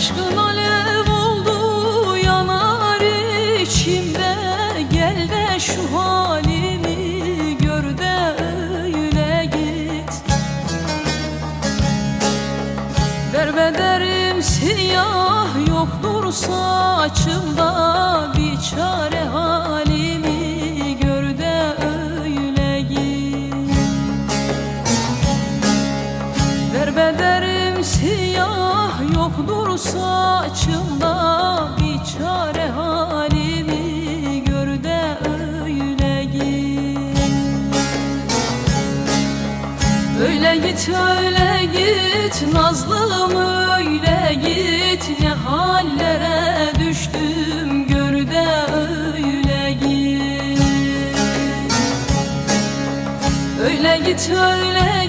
Aşkın alev oldu yanar içimde. Gel de şu halimi gör de öyle git. Derbederim siyah yoktur saçımda. Yoktur saçımda bir çare halimi gör de öyle git. Öyle git öyle git Nazlım öyle git Ne hallere düştüm gör de öyle git. Öyle git öyle